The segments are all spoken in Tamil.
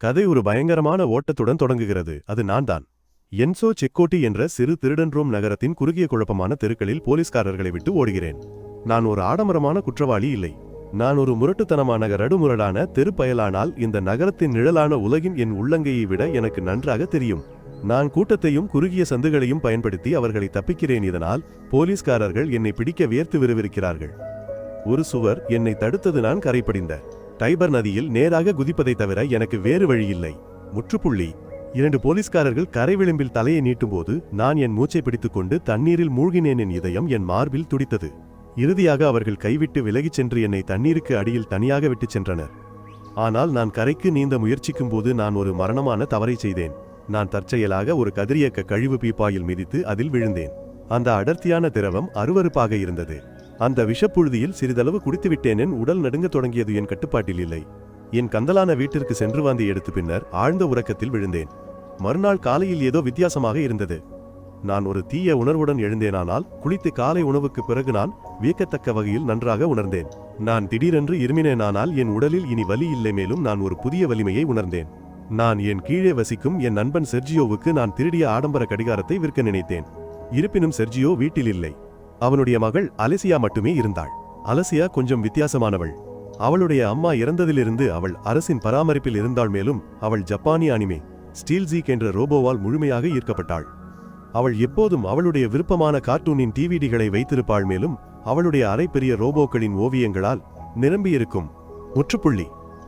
கதை ஒரு பயங்கரமான ஓட்டத்துடன் தொடங்குகிறது. அது நான் தான் என்சோ செக்கோட்டி என்ற சிறு திருடன்ரோம் நகரத்தின் குறுகிய குழப்பமான தெருக்களில் போலீஸ்காரர்களை விட்டு ஓடுகிறேன். நான் ஒரு ஆடம்பரமான குற்றவாளி இல்லை. நான் ஒரு முரட்டுத்தனமான ரடுமுரடான தெருப்பயலானால் இந்த நகரத்தின் நிழலான உலகின் என் உள்ளங்கையை விட எனக்கு நன்றாக தெரியும். நான் கூட்டத்தையும் குறுகிய சந்துகளையும் பயன்படுத்தி அவர்களை தப்பிக்கிறேன் இதனால் போலீஸ்காரர்கள் என்னை பிடிக்க வியர்த்து விருவிருக்கிறார்கள். ஒரு சுவர் என்னை தடுத்தது நான் கரைப்படிந்த டைபர் நதியில் நேராக குதிப்பதை தவிர எனக்கு வேறு வழியில்லை முற்றுப்புள்ளி. இரண்டு போலீஸ்காரர்கள் கரை விளிம்பில் தலையை நீட்டும்போது நான் என் மூச்சை பிடித்துக்கொண்டு தண்ணீரில் மூழ்கினேன் என் இதயம் என் மார்பில் துடித்தது. இறுதியாக அவர்கள் கைவிட்டு விலகிச் சென்று என்னை தண்ணீருக்கு அடியில் தனியாக விட்டுச் சென்றனர். ஆனால் நான் கரைக்கு நீந்த முயற்சிக்கும்போது நான் ஒரு மரணமான தவறை செய்தேன். நான் தற்செயலாக ஒரு கதிரியக்க கழிவு பீப்பாயில் மிதித்து அதில் விழுந்தேன். அந்த அடர்த்தியான திரவம் அருவருப்பாக இருந்தது. அந்த விஷப்புழுதியில் சிறிதளவு குடித்துவிட்டேன் என் உடல் நடுங்கத் தொடங்கியது என் கட்டுப்பாட்டில் இல்லை. என் கந்தலான வீட்டிற்கு சென்று வாந்தி எடுத்து பின்னர் ஆழ்ந்த உறக்கத்தில் விழுந்தேன். மறுநாள் காலையில் ஏதோ வித்தியாசமாக இருந்தது. நான் ஒரு தீய உணர்வுடன் எழுந்தேனானால் குளித்து காலை உணவுக்கு பிறகு நான் வியக்கத்தக்க வகையில் நன்றாக உணர்ந்தேன். நான் திடீரென்று இருமினேனானால் என் உடலில் இனி வலி இல்லை மேலும் நான் ஒரு புதிய வலிமையை உணர்ந்தேன். நான் என் கீழே வசிக்கும் என் நண்பன் செர்ஜியோவுக்கு நான் திருடிய ஆடம்பர கடிகாரத்தை விற்க நினைத்தேன். இருப்பினும் செர்ஜியோ வீட்டில் இல்லை. அவனுடைய மகள் அலசியா மட்டுமே இருந்தாள். அலசியா கொஞ்சம் வித்தியாசமானவள். அவளுடைய அம்மா இறந்ததிலிருந்து அவள் அரசின் பராமரிப்பில் இருந்தாள் மேலும் அவள் ஜப்பானிய அனிமே ஸ்டீல்ஜீக் என்ற ரோபோவால் முழுமையாக ஈர்க்கப்பட்டாள். அவள் எப்போதும் அவளுடைய விருப்பமான கார்ட்டூனின் டிவிடிகளை வைத்திருப்பாள் மேலும் அவளுடைய அரை பெரிய ரோபோக்களின் ஓவியங்களால் நிரம்பியிருக்கும். முற்றுப்புள்ளி.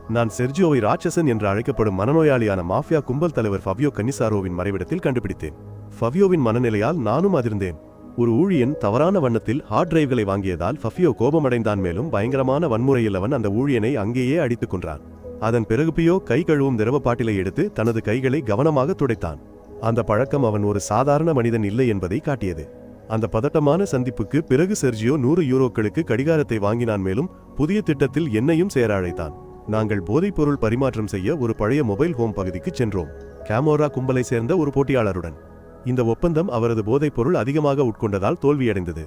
நான் செர்ஜியோவை ராட்சசன் என்று அழைக்கப்படும் மனநோயாளியான மாஃபியா கும்பல் தலைவர் ஃபவியோ கன்னிசாரோவின் மறைவிடத்தில் கண்டுபிடித்தேன். ஃபவியோவின் மனநிலையால் நானும் அதிர்ந்தேன். ஒரு ஊழியன் தவறான வண்ணத்தில் ஹார்ட் டிரைவ்களை வாங்கியதால் ஃபஃபியோ கோபமடைந்தான் மேலும் பயங்கரமான வன்முறையில் அவன் அந்த ஊழியனை அங்கேயே அடித்துக் கொன்றான். அதன் பிறகு பியோ கை கழுவும் திரவ பாட்டிலை எடுத்து தனது கைகளை கவனமாக துடைத்தான். அந்த பழக்கம் அவன் ஒரு சாதாரண மனிதன் இல்லை என்பதை காட்டியது. அந்த பதட்டமான சந்திப்புக்கு பிறகு செர்ஜியோ நூறு யூரோக்களுக்கு கடிகாரத்தை வாங்கினான் மேலும் புதிய திட்டத்தில் என்னையும் சேர அழைத்தான். நாங்கள் போதைப்பொருள் பரிமாற்றம் செய்ய ஒரு பழைய மொபைல் ஹோம் பகுதிக்கு சென்றோம். கேமோரா கும்பலை சேர்ந்த ஒரு போட்டியாளருடன். இந்த ஒப்பந்தம் அவரது போதைப்பொருள் அதிகமாக உட்கொண்டதால் தோல்வியடைந்தது.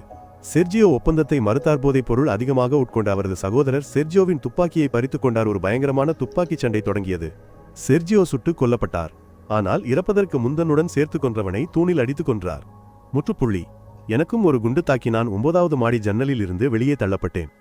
செர்ஜியோ ஒப்பந்தத்தை மறுத்தார் போதைப் பொருள் அதிகமாக உட்கொண்ட அவரது சகோதரர் செர்ஜியோவின் துப்பாக்கியை பறித்துக் கொண்டார் ஒரு பயங்கரமான துப்பாக்கிச் சண்டை தொடங்கியது. செர்ஜியோ சுட்டு கொல்லப்பட்டார். ஆனால் இறப்பதற்கு முந்தனுடன் சேர்த்து கொன்றவனை தூணில் அடித்துக் கொன்றார். முற்றுப்புள்ளி. எனக்கும் ஒரு குண்டு தாக்கி நான் ஒன்பதாவது மாடி ஜன்னலில் இருந்து வெளியே தள்ளப்பட்டேன்.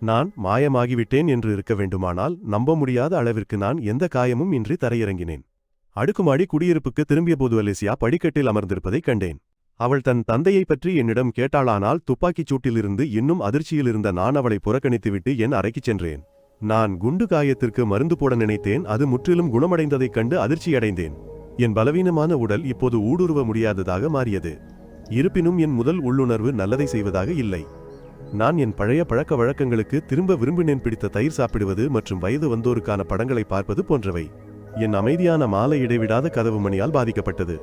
நான் மாயமாகிவிட்டேன் என்று இருக்க வேண்டுமானால் நம்ப முடியாத அளவிற்கு நான் எந்த காயமும் இன்றி தரையிறங்கினேன். அடுக்குமாடி குடியிருப்புக்கு திரும்பியபோது அலிசியா படிக்கட்டில் அமர்ந்திருப்பதைக் கண்டேன். அவள் தன் தந்தையைப் பற்றி என்னிடம் கேட்டாளானால் துப்பாக்கிச் சூட்டிலிருந்து இன்னும் அதிர்ச்சியில் இருந்த நான் அவளை புறக்கணித்துவிட்டு என் அறைக்குச் சென்றேன். நான் குண்டு காயத்திற்கு மருந்து போட நினைத்தேன் அது முற்றிலும் குணமடைந்ததைக் கண்டு அதிர்ச்சியடைந்தேன். என் பலவீனமான உடல் இப்போது ஊடுருவ முடியாததாக மாறியது. இருப்பினும் என் முதல் உள்ளுணர்வு நல்லதை செய்வதாக இல்லை. நான் என் பழைய பழக்க வழக்கங்களுக்கு திரும்ப விரும்பினேன் பிடித்த தயிர் சாப்பிடுவது மற்றும் வயது வந்தோருக்கான படங்களை பார்ப்பது போன்றவை. என் அமைதியான மாலை இடைவிடாத கதவு மணியால் பாதிக்கப்பட்டது.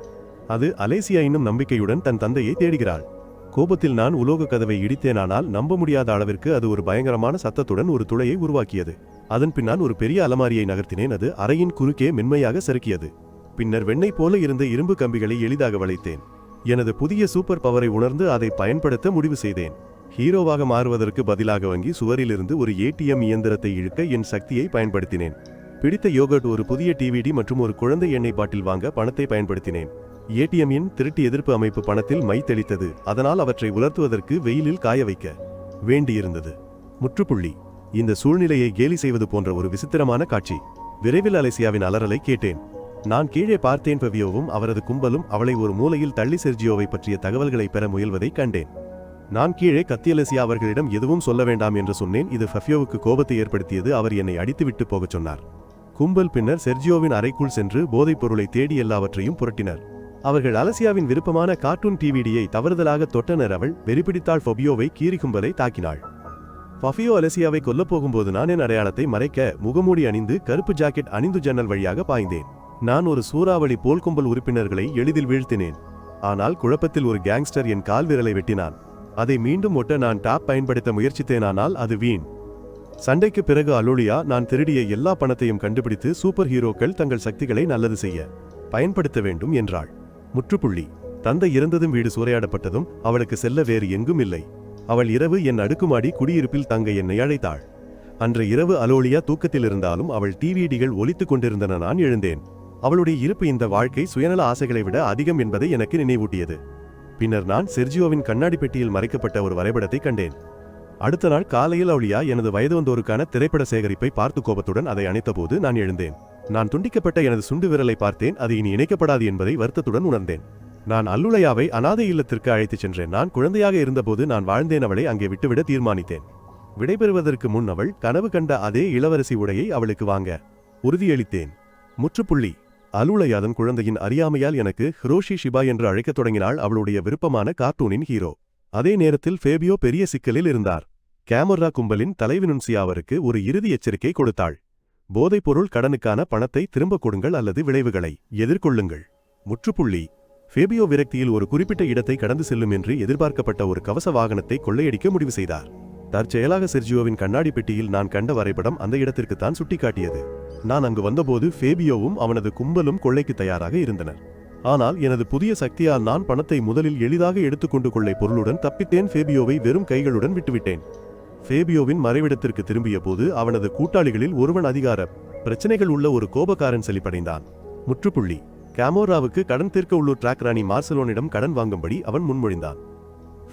அது அலேசியா இன்னும் நம்பிக்கையுடன் தன் தந்தையை தேடுகிறாள். கோபத்தில் நான் உலோக கதவை இடித்தேனானால் நம்ப முடியாத அளவிற்கு அது ஒரு பயங்கரமான சத்தத்துடன் ஒரு துளையை உருவாக்கியது. அதன் பின்னால் ஒரு பெரிய அலமாரியை நகர்த்தினேன். அது அறையின் குறுக்கே மென்மையாக சறுக்கியது பின்னர் வெண்ணெய் போல இருந்த இரும்பு கம்பிகளை எளிதாக வளைத்தேன். எனது புதிய சூப்பர் பவரை உணர்ந்து அதை பயன்படுத்த முடிவு செய்தேன். ஹீரோவாக மாறுவதற்கு பதிலாக வங்கி சுவரிலிருந்து ஒரு ஏடிஎம் இயந்திரத்தை இழுக்க என் சக்தியை பயன்படுத்தினேன். பிடித்த யோகர்ட் ஒரு புதிய டிவிடி மற்றும் ஒரு குழந்தை எண்ணெய் பாட்டில் வாங்க பணத்தை பயன்படுத்தினேன். ஏடிஎம்மின் திருட்டு எதிர்ப்பு அமைப்பு பணத்தில் மை தெளித்தது. அதனால் அவற்றை உலர்த்துவதற்கு வெயிலில் காய வைக்க வேண்டியிருந்தது. முற்றுப்புள்ளி. இந்த சூழ்நிலையை கேலி செய்வது போன்ற ஒரு விசித்திரமான காட்சி. விரைவில் அலேசியாவின் அலறலை கேட்டேன். நான் கீழே பார்த்தேன் பவியோவும் அவரது கும்பலும் அவளை ஒரு மூலையில் தள்ளி செர்ஜியோவை பற்றிய தகவல்களை பெற முயல்வதைக் கண்டேன். நான் கீழே கத்தியலசியா அவர்களிடம் எதுவும் சொல்ல வேண்டாம் என்று சொன்னேன். இது ஃபஃபியோவுக்கு கோபத்தை ஏற்படுத்தியது. அவர் என்னை அடித்துவிட்டு போகச் சொன்னார். கும்பல் பின்னர் செர்ஜியோவின் அறைக்குள் சென்று போதைப் பொருளை தேடி எல்லாவற்றையும் புரட்டினர். அவர்கள் அலசியாவின் விருப்பமான கார்ட்டூன் டிவிடியை தவறுதலாக தொட்டனர் அவள் வெறிபிடித்தாள் ஃபொபியோவை கீறி கும்பலை தாக்கினாள். ஃபஃபியோ அலசியாவை கொல்லப் போகும்போது நான் என் அடையாளத்தை மறைக்க முகமூடி அணிந்து கருப்பு ஜாக்கெட் அணிந்து ஜன்னல் வழியாக பாய்ந்தேன். நான் ஒரு சூறாவளி போல் கும்பல் உறுப்பினர்களை எளிதில் வீழ்த்தினேன். ஆனால் குழப்பத்தில் ஒரு கேங்ஸ்டர் என் கால் விரலை வெட்டினான். அதை மீண்டும் ஒட்ட நான் டாப் பயன்படுத்த முயற்சித்தேனானால் அது வீண். சண்டைக்கு பிறகு அலோலியா நான் திருடிய எல்லா பணத்தையும் கண்டுபிடித்து சூப்பர் ஹீரோக்கள் தங்கள் சக்திகளை நல்லது செய்ய பயன்படுத்த வேண்டும் என்றாள். முற்றுப்புள்ளி. தந்தை இறந்ததும் வீடு சூறையாடப்பட்டதும் அவளுக்கு செல்ல வேறு எங்கும் இல்லை. அவள் இரவு என் அடுக்குமாடி குடியிருப்பில் தங்க என்னை அழைத்தாள். அன்று இரவு அலோலியா தூக்கத்தில் இருந்தாலும் அவள் டிவிடிகள் ஒலித்துக் கொண்டிருந்தன நான் எழுந்தேன். அவளுடைய இருப்பு இந்த வாழ்க்கை சுயநல ஆசைகளை விட அதிகம் என்பதை எனக்கு நினைவூட்டியது. பின்னர் நான் செர்ஜியோவின் கண்ணாடி பெட்டியில் மறைக்கப்பட்ட ஒரு வரைபடத்தை கண்டேன். அடுத்த நாள் காலையில் அவளியா எனது வயது வந்தோருக்கான திரைப்பட சேகரிப்பை பார்த்து கோபத்துடன் அதை அணைத்தபோது நான் எழுந்தேன். நான் துண்டிக்கப்பட்ட எனது சுண்டு விரலை பார்த்தேன். அது இனி இணைக்கப்படாது என்பதை வருத்தத்துடன் உணர்ந்தேன். நான் அல்லுலையாவை அனாதை இல்லத்திற்கு அழைத்துச் சென்றேன். நான் குழந்தையாக இருந்தபோது நான் வாழ்ந்தேன். அவளை அங்கே விட்டுவிட தீர்மானித்தேன். விடைபெறுவதற்கு முன் அவள் கனவு கண்ட அதே இளவரசி உடையை அவளுக்கு வாங்க உறுதியளித்தேன். முற்றுப்புள்ளி. அலுளையாதன் குழந்தையின் அறியாமையால் எனக்கு ஹிரோஷி ஷிபா என்று அழைக்கத் தொடங்கினாள் அவளுடைய விருப்பமான கார்ட்டூனின் ஹீரோ. அதே நேரத்தில் ஃபேபியோ பெரிய சிக்கலில் இருந்தார். கேமரா கும்பலின் தலைவினுன்சியா அவருக்கு ஒரு இறுதி எச்சரிக்கை கொடுத்தாள். போதைப்பொருள் கடனுக்கான பணத்தை திரும்பக் கொடுங்கள் அல்லது விளைவுகளை எதிர்கொள்ளுங்கள். முற்றுப்புள்ளி. ஃபேபியோ விரக்தியில் ஒரு குறிப்பிட்ட இடத்தை கடந்து செல்லும் என்று எதிர்பார்க்கப்பட்ட ஒரு கவச வாகனத்தை கொள்ளையடிக்க முடிவு செய்தார். தற்செயலாக செர்ஜியோவின் கண்ணாடி பெட்டியில் நான் கண்ட வரைபடம் அந்த இடத்திற்குத்தான் சுட்டிக்காட்டியது. நான் அங்கு வந்தபோது ஃபேபியோவும் அவனது கும்பலும் கொள்ளைக்கு தயாராக இருந்தனர். ஆனால் எனது புதிய சக்தியால் நான் பணத்தை முதலில் எளிதாக எடுத்துக்கொண்டு கொள்ளை பொருளுடன் தப்பித்தேன். ஃபேபியோவை வெறும் கைகளுடன் விட்டுவிட்டேன். ஃபேபியோவின் மறைவிடத்திற்கு திரும்பிய போது அவனது கூட்டாளிகளில் ஒருவன் அதிகார பிரச்சனைகள் உள்ள ஒரு கோபக்காரன் செழிப்படைந்தான். முற்றுப்புள்ளி. கேமோராவுக்கு கடன் தீர்க்க உள்ளூர் டிராக் ராணி மார்சலோனிடம் கடன் வாங்கும்படி அவன் முன்மொழிந்தான்.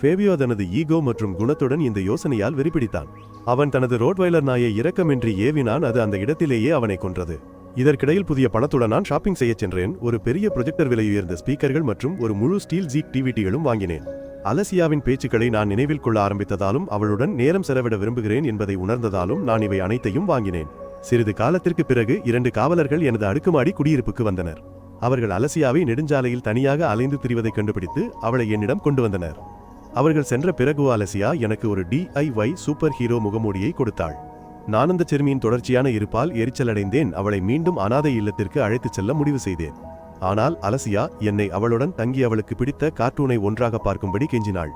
ஃபேபியோ தனது ஈகோ மற்றும் குணத்துடன் இந்த யோசனையால் வெறிபிடித்தான். அவன் தனது ரோட்வைலர் நாயை இரக்கமின்றி ஏவினான் அது அந்த இடத்திலேயே அவனை கொன்றது. இதற்கிடையில் புதிய பணத்துடன் நான் ஷாப்பிங் செய்யச் சென்றேன். ஒரு பெரிய ப்ரொஜெக்டர் விலை உயர்ந்த ஸ்பீக்கர்கள் மற்றும் ஒரு முழு ஸ்டீல் ஜீக் டிவிடிகளும் வாங்கினேன். அலசியாவின் பேச்சுக்களை நான் நினைவில் கொள்ள ஆரம்பித்ததாலும் அவளுடன் நேரம் செலவிட விரும்புகிறேன் என்பதை உணர்ந்ததாலும் நான் இவை அனைத்தையும் வாங்கினேன். சிறிது காலத்திற்கு பிறகு இரண்டு காவலர்கள் எனது அடுக்குமாடி குடியிருப்புக்கு வந்தனர். அவர்கள் அலசியாவை நெடுஞ்சாலையில் தனியாக அலைந்து திரிவதை கண்டுபிடித்து அவளை என்னிடம் கொண்டு வந்தனர். அவர்கள் சென்ற பிறகு அலசியா எனக்கு ஒரு டிஐஒய் சூப்பர் ஹீரோ முகமூடியை கொடுத்தாள். நானந்த சிறுமியின் தொடர்ச்சியான இருப்பால் எரிச்சலடைந்தேன். அவளை மீண்டும் அனாதை இல்லத்திற்கு அழைத்துச் செல்ல முடிவு செய்தேன். ஆனால் அலசியா என்னை அவளுடன் தங்கி அவளுக்கு பிடித்த கார்ட்டூனை ஒன்றாக பார்க்கும்படி கெஞ்சினாள்.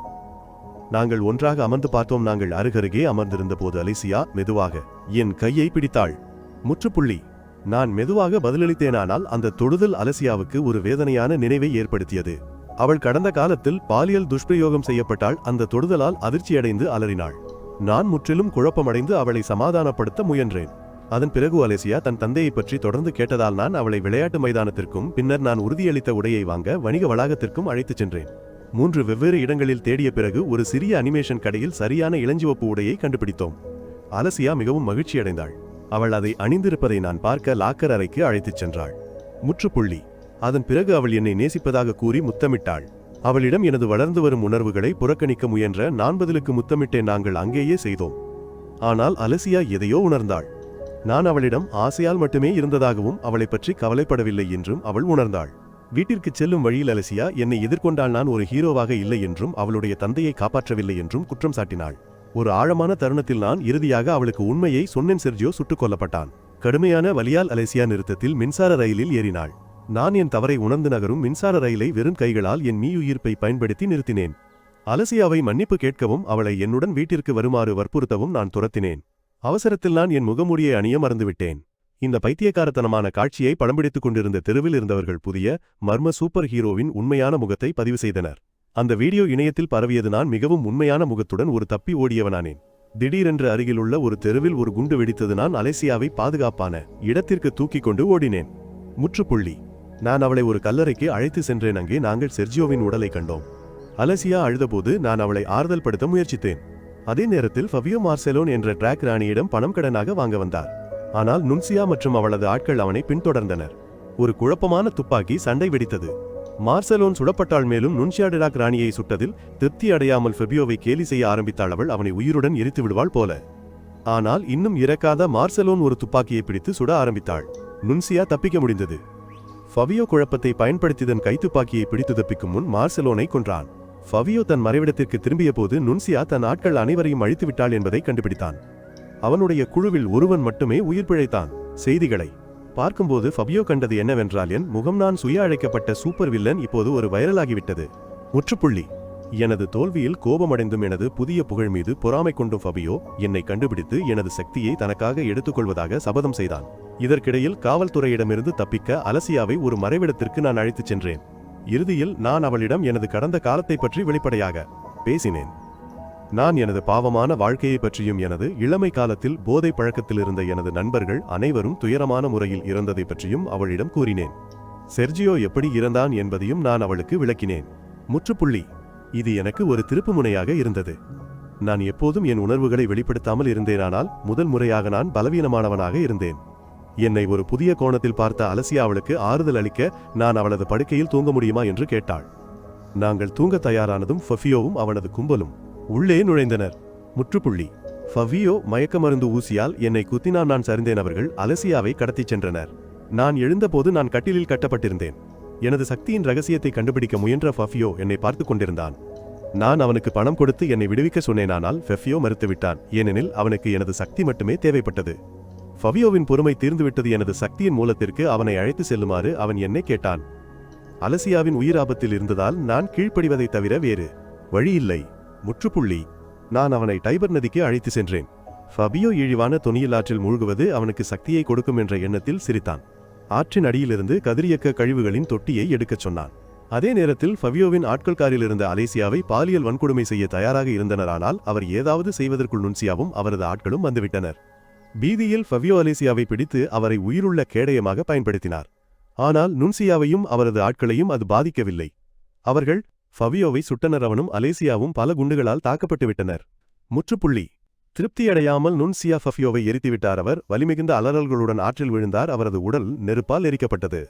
நாங்கள் ஒன்றாக அமர்ந்து பார்த்தோம். நாங்கள் அருகருகே அமர்ந்திருந்த போது அலிசியா மெதுவாக என் கையை பிடித்தாள். முற்றுப்புள்ளி. நான் மெதுவாக பதிலளித்தேனானால் அந்த தொடுதல் அலசியாவுக்கு ஒரு வேதனையான நினைவை ஏற்படுத்தியது. அவள் கடந்த காலத்தில் பாலியல் துஷ்பிரயோகம் செய்யப்பட்டால் அந்த தொடுதலால் அதிர்ச்சியடைந்து அலறினாள். நான் முற்றிலும் குழப்பமடைந்து அவளை சமாதானப்படுத்த முயன்றேன். அதன் பிறகு அலேசியா தன் தந்தையை பற்றி தொடர்ந்து கேட்டதால் நான் அவளை விளையாட்டு மைதானத்திற்கும் பின்னர் நான் உறுதியளித்த உடையை வாங்க வணிக வளாகத்திற்கும் அழைத்துச் சென்றேன். மூன்று வெவ்வேறு இடங்களில் தேடிய பிறகு ஒரு சிறிய அனிமேஷன் கடையில் சரியான இளஞ்சிவப்பு உடையை கண்டுபிடித்தோம். அலசியா மிகவும் மகிழ்ச்சியடைந்தாள். அவள் அதை அணிந்திருப்பதை நான் பார்க்க லாக்கர் அறைக்கு அழைத்துச் சென்றாள். முற்றுப்புள்ளி. அதன் பிறகு அவள் என்னை நேசிப்பதாக கூறி முத்தமிட்டாள். அவளிடம் எனது வளர்ந்து வரும் உணர்வுகளை புறக்கணிக்க முயன்ற நான் பதிலுக்கு முத்தமிட்டேன் நாங்கள் அங்கேயே செய்தோம். ஆனால் அலசியா எதையோ உணர்ந்தாள். நான் அவளிடம் ஆசையால் மட்டுமே இருந்ததாகவும் அவளை பற்றி கவலைப்படவில்லை என்றும் அவள் உணர்ந்தாள். வீட்டிற்கு செல்லும் வழியில் அலசியா என்னை எதிர்கொண்டால் நான் ஒரு ஹீரோவாக இல்லை என்றும் அவளுடைய தந்தையை காப்பாற்றவில்லை என்றும் குற்றம் சாட்டினாள். ஒரு ஆழமான தருணத்தில் நான் இறுதியாக அவளுக்கு உண்மையை சொன்னேன் செர்ஜியோ சுட்டுக் கொல்லப்பட்டான். கடுமையான வலியால் அலேசியா நிறுத்தத்தில் மின்சார ரயிலில் ஏறினாள். நான் என் தவறை உணர்ந்து நகரும் மின்சார ரயிலை வெறும் கைகளால் என் மீயுயிர்ப்பை பயன்படுத்தி நிறுத்தினேன். அலசியாவை மன்னிப்பு கேட்கவும் அவளை என்னுடன் வீட்டிற்கு வருமாறு வற்புறுத்தவும் நான் துரத்தினேன். அவசரத்தில் நான் என் முகமூடியை அணிய மறந்துவிட்டேன். இந்த பைத்தியக்காரத்தனமான காட்சியை படம் பிடித்துக் கொண்டிருந்த தெருவில் இருந்தவர்கள் புதிய மர்ம சூப்பர் ஹீரோவின் உண்மையான முகத்தை பதிவு செய்தனர். அந்த வீடியோ இணையத்தில் பரவியது நான் மிகவும் உண்மையான முகத்துடன் ஒரு தப்பி ஓடியவனானேன். திடீரென்று அருகிலுள்ள ஒரு தெருவில் ஒரு குண்டு வெடித்தது நான் அலேசியாவை பாதுகாப்பான இடத்திற்கு தூக்கிக் கொண்டு ஓடினேன். முற்றுப்புள்ளி. நான் அவளை ஒரு கல்லறைக்கு அழைத்து சென்றேன். அங்கே நாங்கள் செர்ஜியோவின் உடலை கண்டோம். அலசியா அழுதபோது நான் அவளை ஆறுதல் படுத்த முயற்சித்தேன். அதே நேரத்தில் ஃபவியோ மார்செலோன் என்ற டிராக் ராணியிடம் பணம் கடனாக வாங்க வந்தார். ஆனால் நுன்சியா மற்றும் அவளது ஆட்கள் அவனை பின்தொடர்ந்தனர். ஒரு குழப்பமான துப்பாக்கி சண்டை வெடித்தது. மார்செலோன் சுடப்பட்டாள் மேலும் நுன்சியா டிராக் ராணியை சுட்டதில் திருப்தி அடையாமல் ஃபெபியோவை கேலி செய்ய ஆரம்பித்தாள் அவள் அவனை உயிருடன் எரித்து விடுவாள் போல. ஆனால் இன்னும் இறக்காத மார்செலோன் ஒரு துப்பாக்கியை பிடித்து சுட ஆரம்பித்தாள். நுன்சியா தப்பிக்க முடிந்தது. ஃபவியோ குழப்பத்தை பயன்படுத்தி தன் கைத்துப்பாக்கியை பிடித்து தப்பிக்கும் முன் மார்செலோனை கொன்றான். ஃபவியோ தன் மறைவிடத்திற்கு திரும்பிய போது நுன்சியா தன் ஆட்கள் அனைவரையும் அழித்து விட்டாள் என்பதை கண்டுபிடித்தான். அவனுடைய குழுவில் ஒருவன் மட்டுமே உயிர் பிழைத்தான். செய்திகளை. பார்க்கும்போது ஃபபியோ கண்டது என்னவென்றால் என் முகம் நான் சுய அழைக்கப்பட்ட சூப்பர் வில்லன் இப்போது ஒரு வைரலாகிவிட்டது. முற்றுப்புள்ளி. எனது தோல்வியில் கோபமடைந்தும் எனது புதிய புகழ் மீது பொறாமை கொண்டும் ஃபபியோ என்னை கண்டுபிடித்து எனது சக்தியை தனக்காக எடுத்துக்கொள்வதாக சபதம் செய்தான். இதற்கிடையில் காவல்துறையிடமிருந்து தப்பிக்க அலசியாவை ஒரு மறைவிடத்திற்கு நான் அழைத்துச் சென்றேன். இறுதியில் நான் அவளிடம் எனது கடந்த காலத்தை பற்றி வெளிப்படையாக பேசினேன். நான் எனது பாவமான வாழ்க்கையை பற்றியும் எனது இளமை காலத்தில் போதை பழக்கத்தில் இருந்த எனது நண்பர்கள் அனைவரும் துயரமான முறையில் இறந்ததை பற்றியும் அவளிடம் கூறினேன். செர்ஜியோ எப்படி இறந்தான் என்பதையும் நான் அவளுக்கு விளக்கினேன். முற்றுப்புள்ளி. இது எனக்கு ஒரு திருப்புமுனையாக இருந்தது. நான் எப்போதும் என் உணர்வுகளை வெளிப்படுத்தாமல் இருந்தேனானால் முதல் முறையாக நான் பலவீனமானவனாக இருந்தேன். என்னை ஒரு புதிய கோணத்தில் பார்த்த அலசியா அவளுக்கு ஆறுதல் அளிக்க நான் அவளது படுக்கையில் தூங்க முடியுமா என்று கேட்டாள். நாங்கள் தூங்க தயாரானதும் ஃபஃபியோவும் அவனது கும்பலும். உள்ளே நுழைந்தனர். முற்றுப்புள்ளி. ஃபவியோ மயக்க மருந்து ஊசியால் என்னை குத்தினான். நான் சரிந்தேன். அவர்கள் அலசியாவை கடத்திச் சென்றனர். நான் எழுந்தபோது நான் கட்டிலில் கட்டப்பட்டிருந்தேன். எனது சக்தியின் ரகசியத்தை கண்டுபிடிக்க முயன்ற ஃபஃபியோ என்னை பார்த்துக் கொண்டிருந்தான். நான் அவனுக்கு பணம் கொடுத்து என்னை விடுவிக்க சொன்னேனானால் ஃபெஃபியோ மறுத்துவிட்டான். ஏனெனில் அவனுக்கு எனது சக்தி மட்டுமே தேவைப்பட்டது. ஃபவியோவின் பொறுமை தீர்ந்துவிட்டது எனது சக்தியின் மூலத்திற்கு அவனை அழைத்து செல்லுமாறு அவன் என்னை கேட்டான். அலசியாவின் உயிர் ஆபத்தில் இருந்ததால் நான் கீழ்ப்படிவதைத் தவிர வேறு வழியில்லை. முற்றுப்புள்ளி. நான் அவனை டைபர் நதிக்கு அழைத்து சென்றேன். ஃபபியோ இழிவான தொனியில் ஆற்றில் மூழ்குவது அவனுக்கு சக்தியை கொடுக்கும் என்ற எண்ணத்தில் சிரித்தான். ஆற்றின் அடியிலிருந்து கதிரியக்க கழிவுகளின் தொட்டியை எடுக்கச் சொன்னான். அதே நேரத்தில் ஃபவியோவின் ஆட்கள் காரில் இருந்த அலேசியாவை பாலியல் வன்கொடுமை செய்ய தயாராக இருந்தனரானால் அவர் ஏதாவது செய்வதற்குள் நுன்சியாவும் அவரது ஆட்களும் வந்துவிட்டனர். பீதியில் ஃபவியோ அலேசியாவை பிடித்து அவரை உயிருள்ள கேடயமாக பயன்படுத்தினார். ஆனால் நுன்சியாவையும் அவரது ஆட்களையும் அது பாதிக்கவில்லை. அவர்கள் ஃபவியோவை சுட்டனர். அவனும் அலேசியாவும் பல குண்டுகளால் தாக்கப்பட்டுவிட்டனர். முற்றுப்புள்ளி. திருப்தியடையாமல் நுன்சியா ஃபஃபியோவை எரித்துவிட்டார் அவர். வலிமிகுந்த அலறல்களுடன் ஆற்றில் விழுந்தார். அவரது உடல் நெருப்பால் எரிக்கப்பட்டது.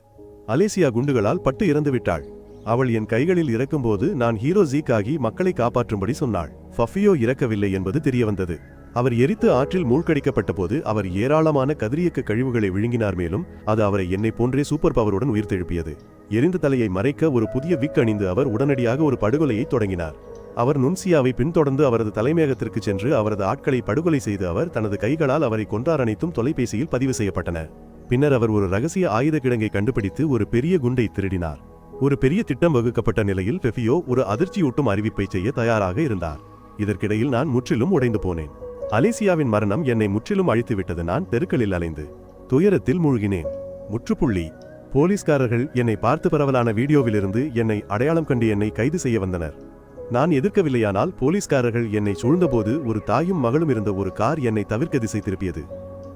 அலேசியா குண்டுகளால் பட்டு இறந்துவிட்டாள். அவள் என் கைகளில் இறக்கும்போது நான் ஹீரோ ஜீக்காகி மக்களை காப்பாற்றும்படி சொன்னாள். ஃபஃபியோ இறக்கவில்லை என்பது தெரியவந்தது. அவர் எரித்து ஆற்றில் மூழ்கடிக்கப்பட்டபோது அவர் ஏராளமான கதிரியக்க கழிவுகளை விழுங்கினார். மேலும் அது அவரை என்னை போன்றே சூப்பர் பவருடன் உயிர்த்தெழுப்பியது. எரிந்த தலையை மறைக்க ஒரு புதிய விக் அணிந்து அவர் உடனடியாக ஒரு படுகொலையை தொடங்கினார். அவர் நுன்சியாவை பின்தொடர்ந்து அவரது தலைமையகத்திற்கு சென்று அவரது ஆட்களை படுகொலை செய்து அவர் தனது கைகளால் அவரை கொன்றார் அனைத்தும் தொலைபேசியில் பதிவு செய்யப்பட்டன. பின்னர் அவர் ஒரு ரகசிய ஆயுத கிடங்கை கண்டுபிடித்து ஒரு பெரிய குண்டை திருடினார். ஒரு பெரிய திட்டம் வகுக்கப்பட்ட நிலையில் பெஃபியோ ஒரு அதிர்ச்சியூட்டும் அறிவிப்பை செய்ய தயாராக இருந்தார். இதற்கிடையில் நான் முற்றிலும் உடைந்து போனேன். அலேசியாவின் மரணம் என்னை முற்றிலும் அழித்துவிட்டது. நான் தெருக்களில் அலைந்து துயரத்தில் மூழ்கினேன். முற்றுப்புள்ளி. போலீஸ்காரர்கள் என்னை பார்த்து பரவலான வீடியோவிலிருந்து என்னை அடையாளம் கண்டு என்னை கைது செய்ய வந்தனர். நான் எதிர்க்கவில்லையானால் போலீஸ்காரர்கள் என்னை சூழ்ந்தபோது ஒரு தாயும் மகளும் இருந்த ஒரு கார் என்னை தவிர்க்க திசை திருப்பியது.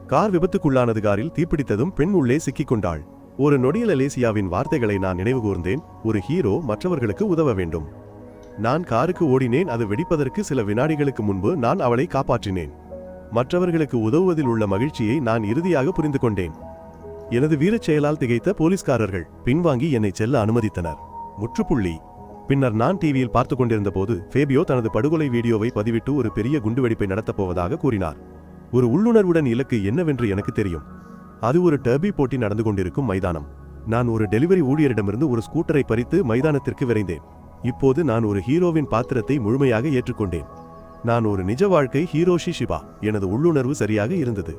கார் விபத்துக்குள்ளானது காரில் தீப்பிடித்ததும் பெண் உள்ளே சிக்கிக் கொண்டாள் ஒரு நொடியில் அலேசியாவின் வார்த்தைகளை நான் நினைவுகூர்ந்தேன் ஒரு ஹீரோ மற்றவர்களுக்கு உதவ வேண்டும். நான் காருக்கு ஓடினேன். அது வெடிப்பதற்கு சில வினாடிகளுக்கு முன்பு நான் அவளை காப்பாற்றினேன். மற்றவர்களுக்கு உதவுவதில் உள்ள மகிழ்ச்சியை நான் இறுதியாக புரிந்து கொண்டேன். எனது வீரச் செயலால் திகைத்த போலீஸ்காரர்கள் பின்வாங்கி என்னை செல்ல அனுமதித்தனர். முற்றுப்புள்ளி. பின்னர் நான் டிவியில் பார்த்து கொண்டிருந்த போது ஃபேபியோ தனது படுகொலை வீடியோவை பதிவிட்டு ஒரு பெரிய குண்டுவெடிப்பை நடத்தப் போவதாக கூறினார். ஒரு உள்ளுணர்வுடன் இலக்கு என்னவென்று எனக்கு தெரியும். அது ஒரு டர்பி போட்டி நடந்து கொண்டிருக்கும் மைதானம். நான் ஒரு டெலிவரி ஊழியரிடமிருந்து ஒரு ஸ்கூட்டரை பறித்து மைதானத்திற்கு விரைந்தேன். இப்போது நான் ஒரு ஹீரோவின் பாத்திரத்தை முழுமையாக ஏற்றுக்கொண்டேன். நான் ஒரு நிஜ வாழ்க்கை ஹீரோஷி ஷிபா எனது உள்ளுணர்வு சரியாக இருந்தது.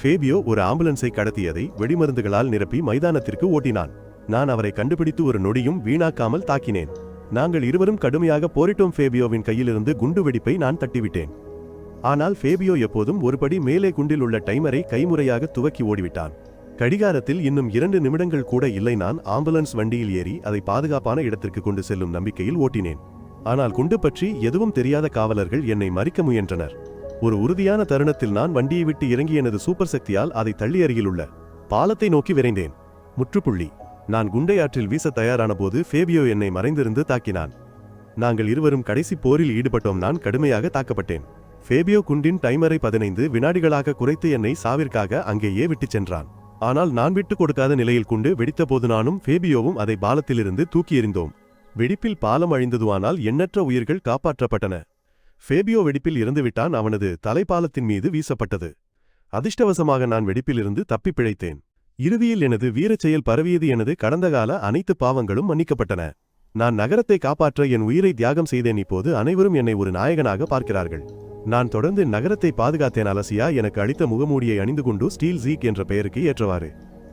ஃபேபியோ ஒரு ஆம்புலன்ஸை கடத்தியதை வெடிமருந்துகளால் நிரப்பி மைதானத்திற்கு ஓட்டினான். நான் அவரை கண்டுபிடித்து ஒரு நொடியும் வீணாக்காமல் தாக்கினேன். நாங்கள் இருவரும் கடுமையாக போரிட்டோம் ஃபேபியோவின் கையிலிருந்து குண்டு வெடிப்பை நான் தட்டிவிட்டேன். ஆனால் ஃபேபியோ எப்போதும் ஒருபடி மேலே குண்டில் உள்ள டைமரை கைமுறையாக துவக்கி ஓடிவிட்டான். கடிகாரத்தில் இன்னும் இரண்டு நிமிடங்கள் கூட இல்லை நான் ஆம்புலன்ஸ் வண்டியில் ஏறி அதை பாதுகாப்பான இடத்திற்கு கொண்டு செல்லும் நம்பிக்கையில் ஓட்டினேன். ஆனால் குண்டு பற்றி எதுவும் தெரியாத காவலர்கள் என்னை மறிக்க முயன்றனர். ஒரு உறுதியான தருணத்தில் நான் வண்டியை விட்டு இறங்கி எனது சூப்பர் சக்தியால் அதை தள்ளி அருகிலுள்ள பாலத்தை நோக்கி விரைந்தேன். முற்றுப்புள்ளி. நான் குண்டை ஆற்றில் வீச தயாரான போது ஃபேபியோ என்னை மறைந்திருந்து தாக்கினான். நாங்கள் இருவரும் கடைசி போரில் ஈடுபட்டோம். நான் கடுமையாக தாக்கப்பட்டேன். ஃபேபியோ குண்டின் டைமரை பதினைந்து வினாடிகளாக குறைத்து என்னை சாவிற்காக அங்கேயே விட்டுச் சென்றான். ஆனால் நான் விட்டுக் கொடுக்காத நிலையில் குண்டு வெடித்தபோது நானும் ஃபேபியோவும் அதை பாலத்திலிருந்து தூக்கி எறிந்தோம் வெடிப்பில் பாலம் அழிந்ததுவானால் எண்ணற்ற உயிர்கள் காப்பாற்றப்பட்டன. ஃபேபியோ வெடிப்பில் இறந்துவிட்டான் அவனது தலைப்பாலத்தின் மீது வீசப்பட்டது. அதிர்ஷ்டவசமாக நான் வெடிப்பிலிருந்து தப்பிப் பிழைத்தேன். இறுதியில் எனது வீரச் செயல் பரவியது எனது கடந்த கால அனைத்து பாவங்களும் மன்னிக்கப்பட்டன. நான் நகரத்தை காப்பாற்ற என் உயிரை தியாகம் செய்தேன் இப்போது அனைவரும் என்னை ஒரு நாயகனாக பார்க்கிறார்கள். நான் தொடர்ந்து நகரத்தை பாதுகாத்தேன் அலசியா எனக்கு அளித்த முகமூடியை அணிந்து கொண்டு ஸ்டீல் ஜீக் என்ற பெயருக்கு ஏற்றவாறு.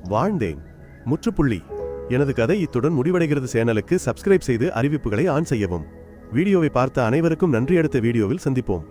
வாழ்ந்தேன். முற்றுப்புள்ளி. எனது கதை இத்துடன் முடிவடைகிறது. சேனலுக்கு சப்ஸ்கிரைப் செய்து அறிவிப்புகளை ஆன் செய்யவும். வீடியோவை பார்த்த அனைவருக்கும் நன்றி. அடுத்த வீடியோவில் சந்திப்போம்.